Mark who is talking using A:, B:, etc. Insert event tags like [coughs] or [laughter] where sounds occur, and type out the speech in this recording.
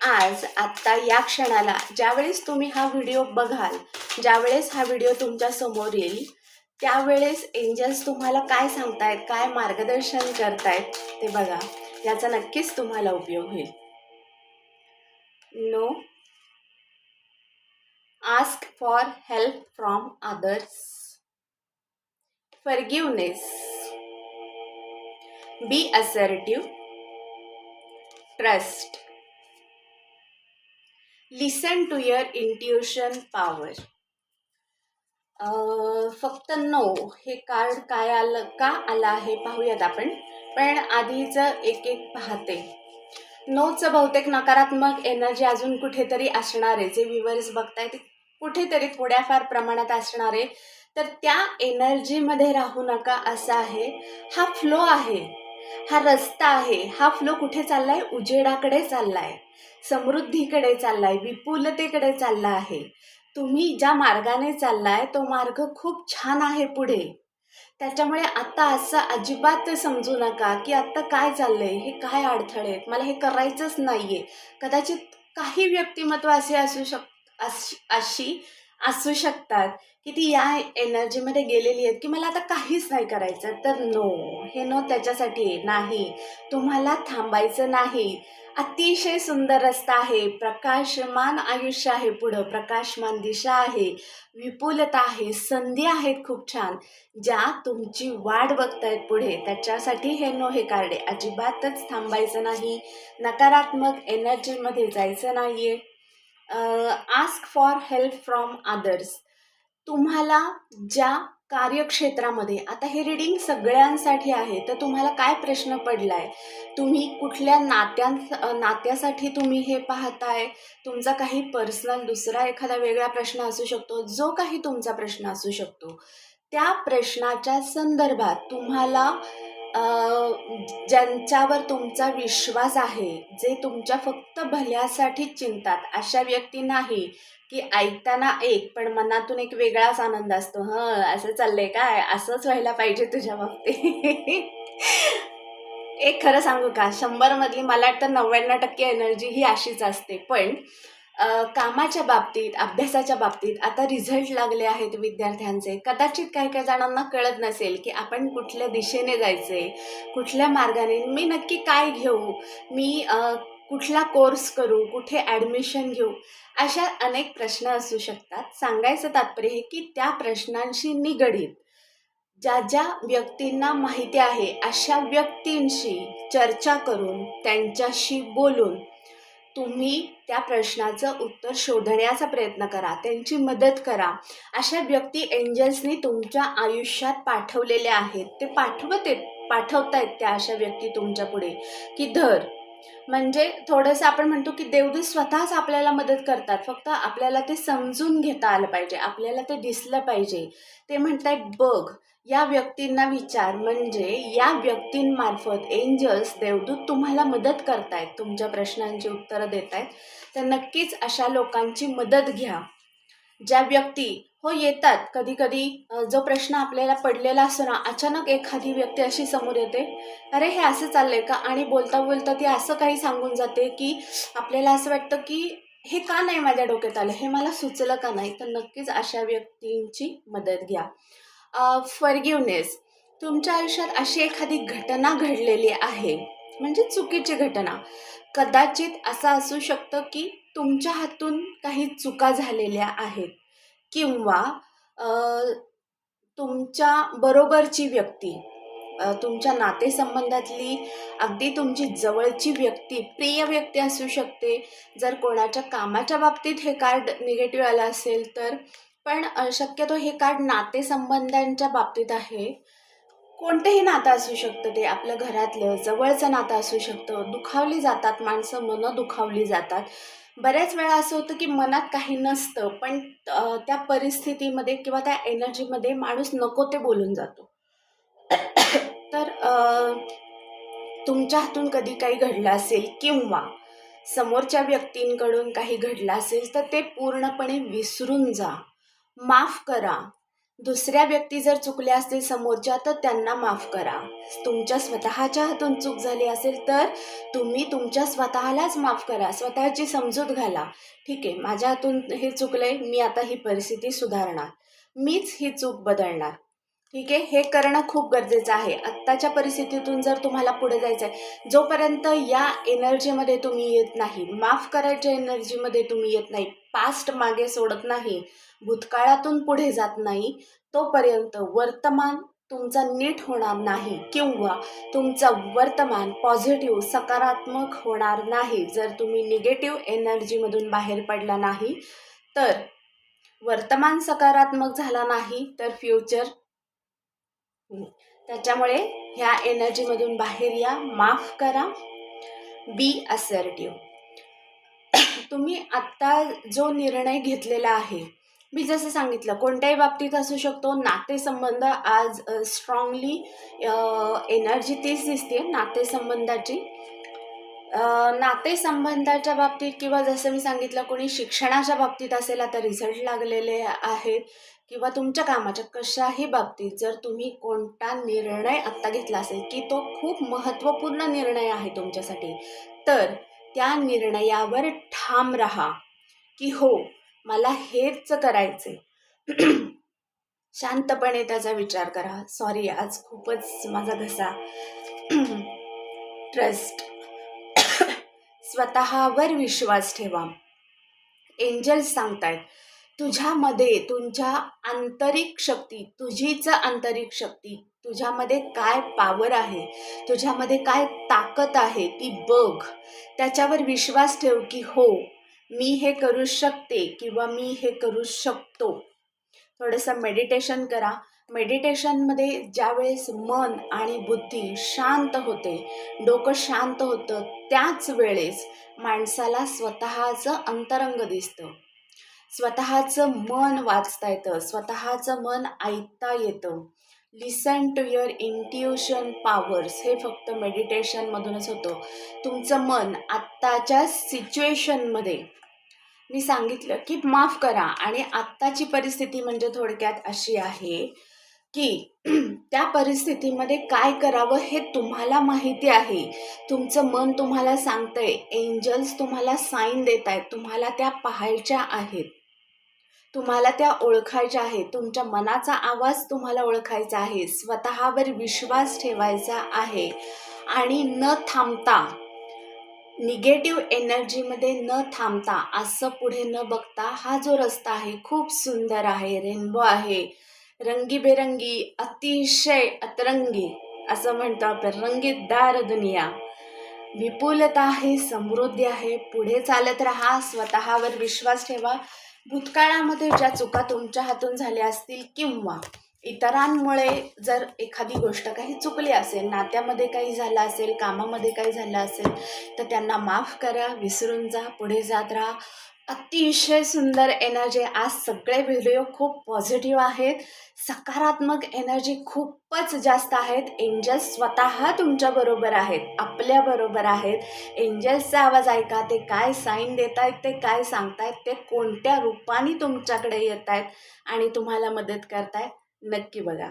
A: आज आत्ता या क्षणाला ज्यावेळेस तुम्ही हा व्हिडिओ बघाल ज्यावेळेस हा व्हिडिओ तुमच्यासमोर येईल त्यावेळेस एंजल्स तुम्हाला काय सांगतायत काय मार्गदर्शन करतायत ते बघा. याचा नक्कीच तुम्हाला उपयोग होईल. No ask for help from others forgiveness. Be assertive trust listen to your intuition power फक्त नो हे कार्ड काय आलं का आलं आहे पाहूयात आपण. पण आधीचं एक एक पाहते. नोचं बहुतेक नकारात्मक एनर्जी अजून कुठेतरी असणार आहे जे व्ह्युअर्स बघताय ते कुठेतरी थोड्याफार प्रमाणात असणार. आहे तर त्या एनर्जीमध्ये राहू नका असं आहे. हा फ्लो आहे. हा रस्ता आहे. हा फ्लो कुठे चाललाय? उजेडाकडे चाललाय. समृद्धीकडे चाललाय. विपुलतेकडे चालला आहे. तुम्ही ज्या मार्गाने चाललाय तो मार्ग खूप छान आहे पुढे. त्याच्यामुळे आता असं अजिबात समजू नका की आत्ता काय चाललंय? हे काय अडथळे आहेत? मला हे करायचंच नाहीये. कदाचित काही व्यक्तिमत्व असे असू शक अशी असू शकतात की ती या एनर्जीमध्ये गेलेली आहेत की मला आता काहीच नाही करायचं. तर नो हे नो त्याच्यासाठी नाही. तुम्हाला थांबायचं नाही. अतिशय सुंदर रस्ता आहे. प्रकाशमान आयुष्य आहे पुढं. प्रकाशमान दिशा आहे. विपुलता आहे. संधी आहेत खूप छान. ज्या तुमची वाट बघतायत पुढे त्याच्यासाठी हे नो हे कार्ड आहे. अजिबातच थांबायचं नाही. नकारात्मक एनर्जीमध्ये जायचं नाही आहे ask for help from others तुम्हाला ज्या कार्यक्षेत्रामध्ये आता हे रीडिंग सगळ्यांसाठी आहे तर तुम्हाला काय प्रश्न पडला आहे तुम्ही कुठल्या नात्यां नात्यासाठी तुम्ही हे पाहताय? तुमचा काही पर्सनल दुसरा एखादा वेगळा प्रश्न असू शकतो जो काही तुमचा प्रश्न असू शकतो. त्या प्रश्नाच्या संदर्भात तुम्हाला ज्यांच्यावर तुमचा विश्वास आहे जे तुमच्या फक्त भल्यासाठी चिंतात अशा व्यक्ती नाही की ऐकताना एक पण मनातून एक वेगळाच आनंद असतो. हं असं चाललंय काय? असंच व्हायला पाहिजे तुझ्या बाबतीत. [laughs] एक खरं सांगू का? शंभरमधली मला वाटतं नव्याण्णव टक्के एनर्जी ही अशीच असते. पण कामाच्या बाबतीत अभ्यासाच्या बाबतीत आता रिझल्ट लागले आहेत विद्यार्थ्यांचे. कदाचित काही काही जणांना कळत नसेल की आपण कुठल्या दिशेने जायचे कुठल्या मार्गाने. मी नक्की काय घेऊ? मी कुठला कोर्स करू? कुठे ॲडमिशन घेऊ? अशा अनेक प्रश्न असू शकतात. सांगायचं तात्पर्य हे की त्या प्रश्नांशी निगडीत ज्या ज्या व्यक्तींना माहिती आहे अशा व्यक्तींशी चर्चा करून त्यांच्याशी बोलून तुम्ही त्या प्रश्नाचं उत्तर शोधण्याचा प्रयत्न करा. त्यांची मदत करा. अशा व्यक्ती एंजल्सनी तुमच्या आयुष्यात पाठवलेल्या आहेत. ते पाठवत आहेत पाठवतायत त्या अशा व्यक्ती तुमच्यापुढे. की धर. म्हणजे थोडंसं आपण म्हणतो की देवदूत स्वतःच आपल्याला मदत करतात. फक्त आपल्याला ते समजून घेता आलं पाहिजे. आपल्याला ते दिसलं पाहिजे. ते म्हणतायत बघ या व्यक्तींना विचार म्हणजे या व्यक्तींमार्फत एंजल्स देवदूत तुम्हाला मदत करतायत तुमच्या प्रश्नांची उत्तरं देत आहेत तर नक्कीच अशा लोकांची मदत घ्या. ज्या व्यक्ती हो येतात. कधी कधी जो प्रश्न आपल्याला पडलेला असतो ना अचानक एखादी व्यक्ती अशी समोर येते अरे हे असं चाललंय का? आणि बोलता बोलता ती असं काही सांगून जाते की आपल्याला असं वाटतं की हे का नाही माझ्या डोक्यात आलं? हे मला सुचलं का नाही? तर नक्कीच अशा व्यक्तींची मदत घ्या. फॉरगिवनेस तुमच्या आयुष्यात अशी एखादी घटना घडलेली आहे. म्हणजे चुकीची घटना. कदाचित असं असू शकतं की तुमच्या हातून काही चुका झालेल्या आहेत. किंवा तुमच्या बरोबरची व्यक्ती तुमच्या नातेसंबंधातली अगदी तुमची जवळची व्यक्ती प्रिय व्यक्ती असू शकते. जर कोणाच्या कामाच्या बाबतीत हे कार्ड निगेटिव्ह आलं असेल तर पण शक्यतो हे कार्ड नातेसंबंधांच्या बाबतीत आहे. कोणतंही नातं असू शकतं ते आपल्या घरातलं जवळचं नातं असू शकतं. दुखावली जातात माणसं मनं दुखावली जातात. बऱ्याच वेळा असं होतं की मनात काही नसतं पण त्या परिस्थितीमध्ये किंवा त्या एनर्जीमध्ये माणूस नको ते बोलून जातो. [coughs] तर तुमच्या हातून कधी काही घडलं असेल किंवा समोरच्या व्यक्तींकडून काही घडलं असेल तर ते पूर्णपणे विसरून जा. माफ करा. दुसऱ्या व्यक्ती जर चुकल्या असतील समोरच्या तर त्यांना माफ करा. तुमच्या स्वतःच्या हातून चूक झाली असेल तर तुम्ही तुमच्या स्वतःलाच माफ करा. स्वतःची समजूत घाला. ठीक आहे माझ्या हातून हे चुकलं आहे मी आता ही परिस्थिती सुधारणार. मीच ही चूक बदलणार. ठीक आहे? हे करणं खूप गरजेचं आहे. आत्ताच्या परिस्थितीतून जर तुम्हाला पुढे जायचं आहे जोपर्यंत या एनर्जीमध्ये तुम्ही येत नाही माफ करायच्या एनर्जीमध्ये तुम्ही येत नाही पास्ट मागे सोडत नाही भूतकाळातून पुढे जात नाही तोपर्यंत वर्तमान तुमचा नीट होणार नाही किंवा तुमचं वर्तमान पॉझिटिव्ह सकारात्मक होणार नाही. जर तुम्ही निगेटिव्ह एनर्जीमधून बाहेर पडला नाही तर वर्तमान सकारात्मक झाला नाही तर फ्युचर त्याच्यामुळे ह्या एनर्जीमधून बाहेर या. माफ करा. बी असर्टिव्ह [coughs] तुम्ही आत्ता जो निर्णय घेतलेला आहे मी जसं सांगितलं कोणत्याही बाबतीत असू शकतो नातेसंबंध आज स्ट्रॉंगली एनर्जी तीच दिसते नातेसंबंधाची. नातेसंबंधाच्या बाबतीत किंवा जसं मी सांगितलं कोणी शिक्षणाच्या बाबतीत असेल आता रिझल्ट लागलेले आहेत. किंवा तुमच्या कामाच्या कशाही बाबतीत जर तुम्ही कोणता निर्णय आत्ता घेतला असेल की तो खूप महत्त्वपूर्ण निर्णय आहे तुमच्यासाठी तर त्या निर्णयावर ठाम राहा की हो मला हेच करायचे [clears throat] शांतपणे त्याचा विचार करा. सॉरी आज खूपच माझा घसा. [clears throat] ट्रस्ट [clears throat] स्वतःवर विश्वास ठेवा. एंजल्स सांगतायत तुझ्यामध्ये तुमच्या आंतरिक शक्ती तुझीच आंतरिक शक्ती तुझ्यामध्ये काय पावर आहे तुझ्यामध्ये काय ताकद आहे ती बघ. त्याच्यावर विश्वास ठेव की हो मी हे करू शकते किंवा मी हे करू शकतो. थोडंसं मेडिटेशन करा. मेडिटेशनमध्ये ज्यावेळेस मन आणि बुद्धी शांत होते डोकं शांत होतं त्याच वेळेस माणसाला स्वतःचं अंतरंग दिसतं. स्वतःचं मन वाचता येतं स्वतःचं मन ऐकता येतं. Listen to your intuition powers हे फक्त मेडिटेशनमधूनच होतं. तुमचं मन आत्ताच्या सिच्युएशनमध्ये मी सांगितलं की माफ करा आणि आत्ताची परिस्थिती म्हणजे थोडक्यात अशी आहे की [clears throat] त्या परिस्थितीमध्ये काय करावं हे तुम्हाला माहिती आहे. तुमचं मन तुम्हाला सांगतंय. एंजल्स तुम्हाला साईन देत आहेत तुम्हाला त्या पाहायच्या आहेत. तुम्हाला त्या ओळखायच्या आहेत. तुमच्या मनाचा आवाज तुम्हाला ओळखायचा आहे. स्वतःवर विश्वास ठेवायचा आहे. आणि न थांबता निगेटिव्ह एनर्जीमध्ये न थांबता असं पुढे न बघता हा जो रस्ता आहे खूप सुंदर आहे रेनबो आहे. रंगीबेरंगी अतिशय अतरंगी असं म्हणतो आपण रंगीतदार दुनिया. विपुलता आहे समृद्धी आहे. पुढे चालत राहा स्वतःवर विश्वास ठेवा. भूतकाळामध्ये ज्या चुका तुमच्या हातून झाल्या असतील किंवा इतरांमुळे जर एखादी गोष्ट काही चुकली असेल नात्यामध्ये काही झालं असेल कामामध्ये काही झालं असेल तर त्यांना माफ करा विसरून जा पुढे जात राहा. अतिशय सुंदर एनर्जी आज सगळे व्हिडिओ खूप पॉझिटिव्ह आहेत. सकारात्मक एनर्जी खूपच जास्त आहेत. एंजल्स स्वतः तुमच्याबरोबर आहेत. आपल्याबरोबर आहेत. एंजल्सचा आवाज ऐका. ते काय साईन देत आहेत ते काय सांगतायत ते कोणत्या रूपाने तुमच्याकडे येत आहेत आणि तुम्हाला मदत करतायत नक्की बघा.